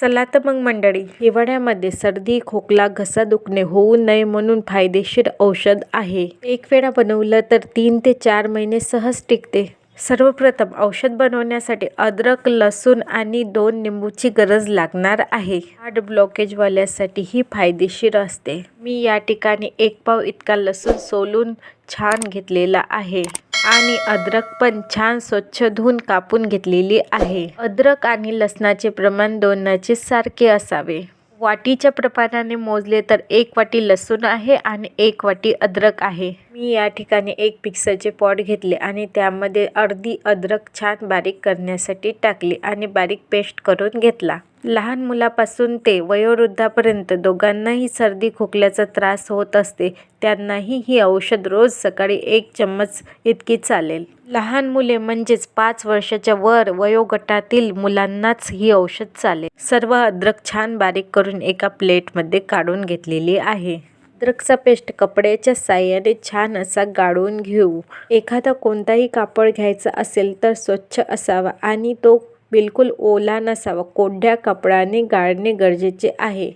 चला तर मग मंडळी हिवाळ्यामध्ये सर्दी खोकला घसा दुखणे होऊ नये म्हणून फायदेशीर औषध आहे. एक वेळा बनवलं तर तीन ते चार महिने सहज टिकते. सर्वप्रथम औषध बनवण्यासाठी अद्रक लसूण आणि दोन निंबूची गरज लागणार आहे. हार्ट ब्लॉकेजवाल्यासाठी ही फायदेशीर असते. मी या ठिकाणी एक पाव इतका लसूण सोलून छान घेतलेला आहे. आणि अद्रक पण छान स्वच्छ धुवून कापून घेतलेली आहे. अद्रक आणि लसणाचे प्रमाण दोनाचे सारखे असावे. वाटीच्या प्रमाणाने मोजले तर एक वाटी लसूण आहे आणि एक वाटी अद्रक आहे. मी या ठिकाणी एक पिक्सरचे पॉट घेतले आणि त्यामध्ये अर्धी अद्रक छान बारीक करण्यासाठी टाकली आणि बारीक पेस्ट करून घेतला. लहान मुलापासून ते वयोवृद्धापर्यंत दोघांनाही सर्दी खोकल्याचा त्रास होत असते. त्यांनाही ही औषध रोज सकाळी एक चम्मच इतकी चालेल. लहान मुले म्हणजेच पाच वर्षाच्या वर वयोगटातील मुलांनाच ही औषध चालेल. सर्व अद्रक छान बारीक करून एका प्लेटमध्ये काढून घेतलेली आहे. अद्रकचा पेस्ट कपड्याच्या साह्याने छान असा गाळून घेऊ. एखादा कोणताही कापड घ्यायचा असेल तर स्वच्छ असावा आणि तो बिलकुल ओला नसावा. कोरड्या कपड्याने गाळणे गरजेचे आहे.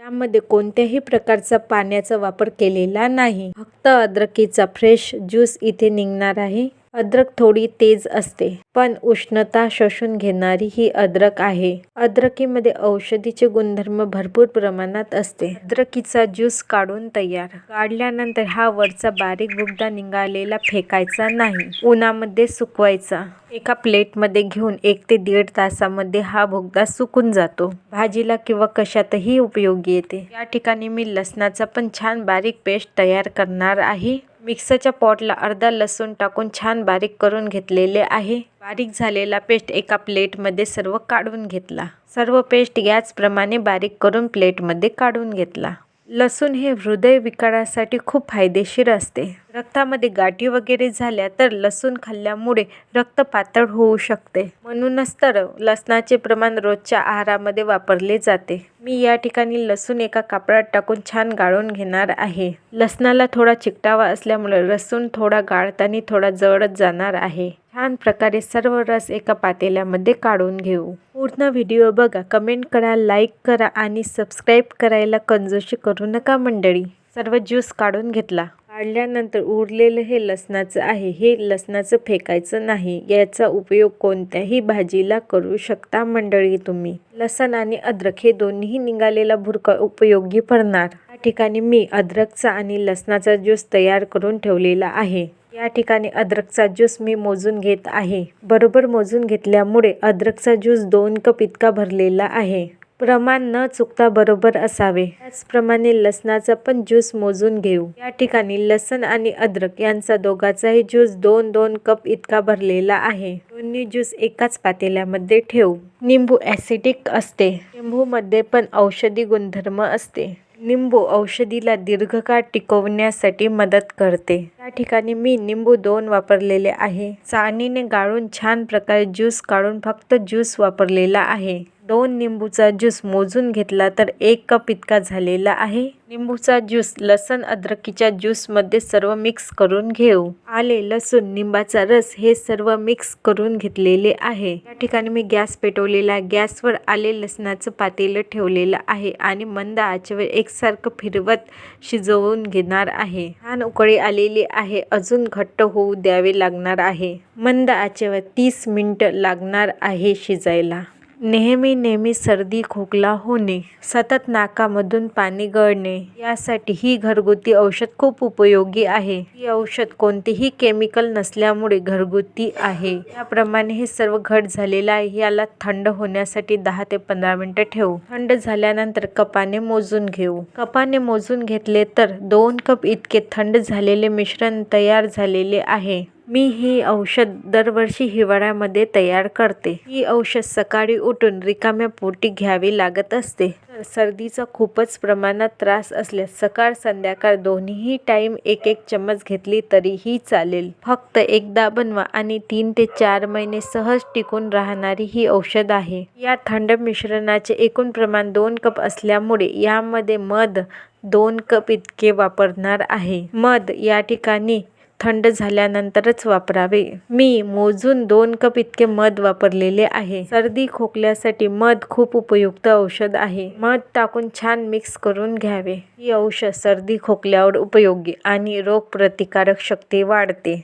यामध्ये कोणत्याही प्रकारचा पाण्याचा वापर केलेला नाही. फक्त अद्रकीचा फ्रेश ज्यूस इथे निघणार आहे. अद्रक थोडी तेज असते पण उष्णता शोषून घेणारी ही अद्रक आहे. अद्रकीमध्ये औषधीचे गुणधर्म भरपूर प्रमाणात असते. अद्रकीचा ज्यूस काढून तयार. काढल्यानंतर हा वरचा बारीक बुगदा निघालेला फेकायचा नाही. उन्हामध्ये सुकवायचा. एका प्लेटमध्ये घेऊन एक ते दीड तासामध्ये हा भुगदा सुकून जातो. भाजीला किंवा कशातही उपयोगी येते. या ठिकाणी मी लसणाचा पण छान बारीक पेस्ट तयार करणार आहे. मिक्सरच्या पॉटला अर्धा लसूण टाकून छान बारीक करून घेतलेले आहे. बारीक झालेला पेस्ट एका प्लेटमध्ये सर्व काढून घेतला. सर्व पेस्ट याचप्रमाणे बारीक करून प्लेटमध्ये काढून घेतला. लसूण हे हृदय विकारासाठी खूप फायदेशीर असते. रक्तामध्ये गाठी वगैरे झाल्या तर लसूण खाल्ल्यामुळे रक्त पातळ होऊ शकते. म्हणूनच तर लसणाचे प्रमाण रोजच्या आहारामध्ये वापरले जाते. मी या ठिकाणी लसूण एका कापडात टाकून छान गाळून घेणार आहे. लसणाला थोडा चिकटावा असल्यामुळे लसूण थोडा गाळताना थोडा जळत जाणार आहे. छान प्रकारे सर्व रस एका पातेल्यामध्ये काढून घेऊ. पूर्ण व्हिडिओ बघा. कमेंट करा लाईक करा आणि सबस्क्राईब करायला कंजोशी करू नका मंडळी. सर्व ज्यूस काढून घेतला. काढल्यानंतर उरलेलं हे लसणाचं आहे. हे लसणाचं फेकायचं नाही. याचा उपयोग कोणत्याही भाजीला करू शकता मंडळी तुम्ही. लसण आणि अद्रक हे दोन्ही निघालेला भुरका उपयोगी पडणार. या ठिकाणी मी अद्रकचा आणि लसणाचा ज्यूस तयार करून ठेवलेला आहे. या ठिकाणी अद्रकचा ज्यूस मी मोजून घेत आहे. बरोबर मोजून घेतल्यामुळे अद्रकचा ज्यूस दोन कप इतका भरलेला आहे. प्रमाण न चुकता बरोबर असावे. त्याचप्रमाणे लसणाचा पण ज्यूस मोजून घेऊ. या ठिकाणी लसण आणि अद्रक यांचा दोघाचाही ज्यूस दोन दोन कप इतका भरलेला आहे. दोन्ही ज्यूस एकाच पातेल्यामध्ये ठेवू. निंबू ॲसिडिक असते. निंबूमध्ये पण औषधी गुणधर्म असते. निंबू औषधीला दीर्घकाळ टिकवण्यासाठी मदत करते. या ठिकाणी मी निंबू दोन वापरलेले आहे. चाळणीने गाळून छान प्रकारे ज्यूस काढून फक्त ज्यूस वापरलेला आहे. दोन निंबूचा ज्यूस मोजून घेतला तर एक कप इतका झालेला आहे. निंबूचा ज्यूस लसण अद्रकीच्या ज्यूसमध्ये सर्व मिक्स करून घेऊ. आले लसूण निंबाचा रस हे सर्व मिक्स करून घेतलेले आहे. या ठिकाणी मी गॅस पेटवलेला गॅसवर आले लसणाचं पातेलं ठेवलेलं आहे आणि मंद आचेवर एकसारखं फिरवत शिजवून घेणार आहे. छान उकळी आलेली आहे अजून घट्ट होऊ द्यावे लागणार आहे. मंद आचेवर तीस मिनटं लागणार आहे शिजायला. नेहमी नेहमी सर्दी खोकला होणे सतत नाकामधून पाणी गळणे यासाठी ही घरगुती औषध खूप उपयोगी आहे. ही औषध कोणतेही केमिकल नसल्यामुळे घरगुती आहे. याप्रमाणे हे सर्व घट झालेलं आहे. याला थंड होण्यासाठी दहा ते पंधरा मिनिटं ठेवू. थंड झाल्यानंतर कपाने मोजून घेऊ. कपाने मोजून घेतले तर दोन कप इतके थंड झालेले मिश्रण तयार झालेले आहे. मी ही औषध दरवर्षी हिवाळ्यामध्ये तयार करते. ही औषध सकाळी उठून रिकाम्या पोटी घ्यावी लागत असते. सर्दीचा खूपच प्रमाणात त्रास असल्यास सकाळ संध्याकाळ दोन्हीही टाईम एक एक चम्मच घेतली तरीही चालेल. फक्त एकदा बनवा आणि तीन ते चार महिने सहज टिकून राहणारी ही औषध आहे. या थंड मिश्रणाचे एकूण प्रमाण दोन कप असल्यामुळे यामध्ये मध दोन कप इतके वापरणार आहे. मध या ठिकाणी थंड झाल्यानंतरच वापरावे. मी मोजून दोन कप इतके मध वापरलेले आहे. सर्दी खोकल्यासाठी मध खूप उपयुक्त औषध आहे. मध टाकून छान मिक्स करून घ्यावे. ही औषध सर्दी खोकल्यावर उपयोगी आणि रोगप्रतिकारक शक्ती वाढते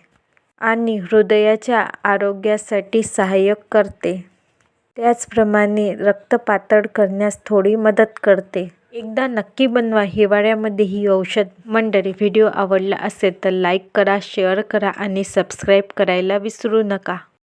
आणि हृदयाच्या आरोग्यासाठी सहाय्यक करते. त्याचप्रमाणे रक्त पातळ करण्यास थोडी मदत करते. एकदा नक्की बनवा हिवाळ्यामध्ये ही औषध. मंडळी व्हिडिओ आवडला असेल तर लाईक करा शेअर करा आणि सबस्क्राईब करायला विसरू नका.